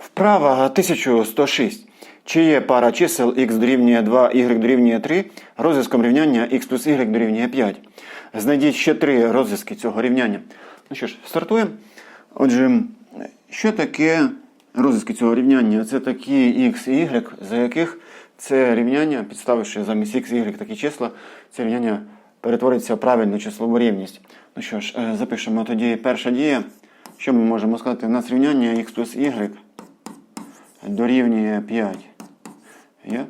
Вправа 1106. Чи є пара чисел x дорівнює 2, y дорівнює 3 розв'язком рівняння x плюс y дорівнює 5? Знайдіть ще три розв'язки цього рівняння. Ну що ж, стартуємо. Отже, що таке розв'язки цього рівняння? Це такі x і y, за яких це рівняння, підставивши замість x і y такі числа, це рівняння перетвориться в правильну числову рівність. Ну що ж, е, запишемо тоді перша дія. Що ми можемо сказати? У нас рівняння x плюс y дорівнює 5. Є?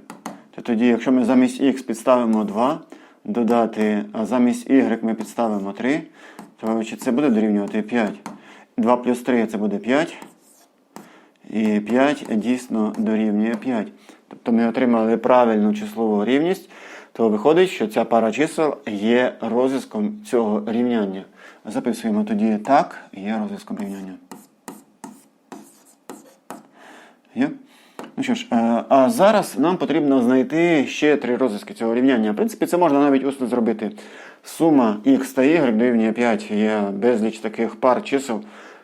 То тоді, якщо ми замість x підставимо 2, додати, а замість y ми підставимо 3, то чи це буде дорівнювати 5? 2 плюс 3 це буде 5. І 5 дійсно дорівнює 5. Тобто ми отримали правильну числову рівність, то виходить, що ця пара чисел є розв'язком цього рівняння. Записуємо тоді так, є розв'язком рівняння. Є? Ну що ж, е, а зараз нам потрібно знайти ще три розв'язки цього рівняння. В принципі, це можна навіть усно зробити. Сума x та y дорівнює 5. Є безліч таких пар чисел,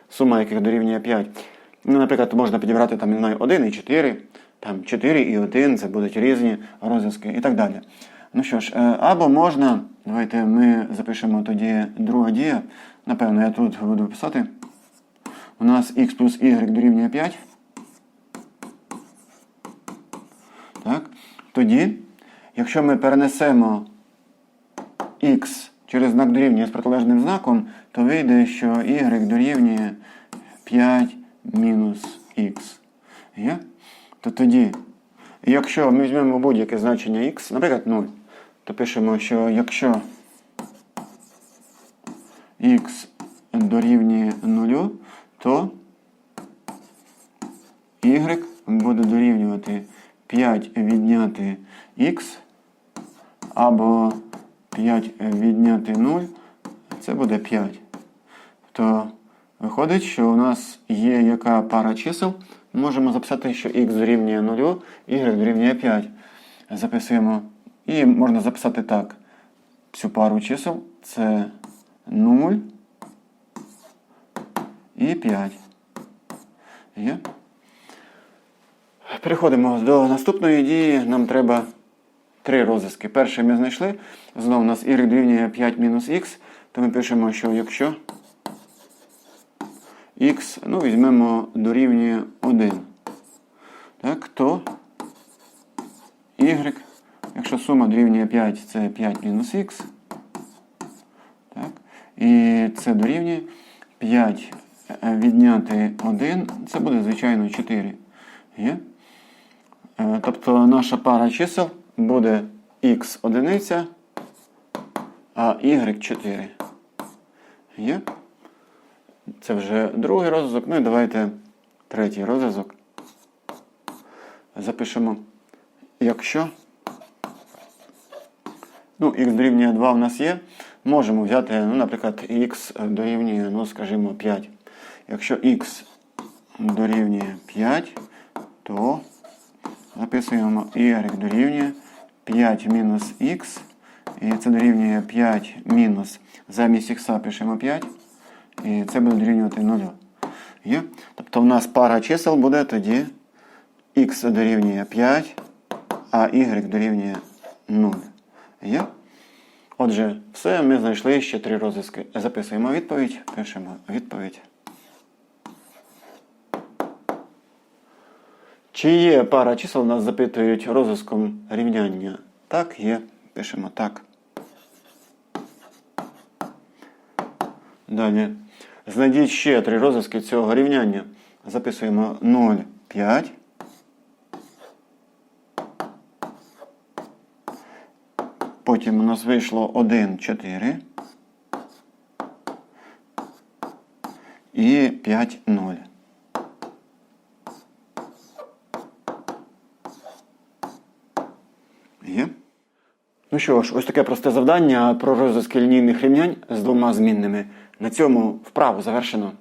сума яких дорівнює 5. Ну, наприклад, можна підібрати там, не знаю, 1 і 4, там 4 і 1, це будуть різні розв'язки і так далі. Ну що ж, е, або можна, давайте ми запишемо тоді друга дія. Напевно, я тут буду писати. У нас x плюс y дорівнює 5. Так? Тоді, якщо ми перенесемо x через знак дорівнює з протилежним знаком, то вийде, що y дорівнює 5 мінус х. То тоді, якщо ми візьмемо будь-яке значення x, наприклад, 0, то пишемо, що якщо x дорівнює 0, то y буде дорівнювати 5 відняти х або 5 відняти 0, це буде 5. То виходить, що у нас є яка пара чисел. Можемо записати, що х дорівнює 0, y дорівнює 5. Записуємо. І можна записати так. Цю пару чисел це 0 і 5. Є? Переходимо до наступної дії. Нам треба три розв'язки. Перший ми знайшли. Знову у нас y дорівнює 5 мінус х, то ми пишемо, що якщо х, ну, візьмемо дорівнює 1, так, то y, якщо сума дорівнює 5, це 5 мінус х. Так, і це дорівнює 5 відняти 1, це буде, звичайно, 4. Є? Е, Тобто наша пара чисел буде x одиниця, а y 4. Є? Це вже другий розв'язок. Ну і давайте третій розв'язок. Запишемо, якщо ну, x дорівнює 2 в нас є, можемо взяти, ну, наприклад, x дорівнює, ну, скажімо, 5. Якщо x дорівнює 5, то записуємо y дорівнює 5 мінус х. І це дорівнює 5 мінус. Замість х пишемо 5. І це буде дорівнювати 0. Є? Тобто в нас пара чисел буде тоді х дорівнює 5, а y дорівнює 0. Є? Отже, все, ми знайшли ще три розв'язки. Записуємо відповідь, пишемо відповідь. Чи є пара чисел, нас запитують розв'язком рівняння? Так, є. Пишемо так. Далі. Знайдіть ще три розв'язки цього рівняння. Записуємо 0, 5. Потім у нас вийшло 1, 4. І 5, 0. Є? Ну що ж, ось таке просте завдання про розв'язки лінійних рівнянь з двома змінними. На цьому вправу завершено.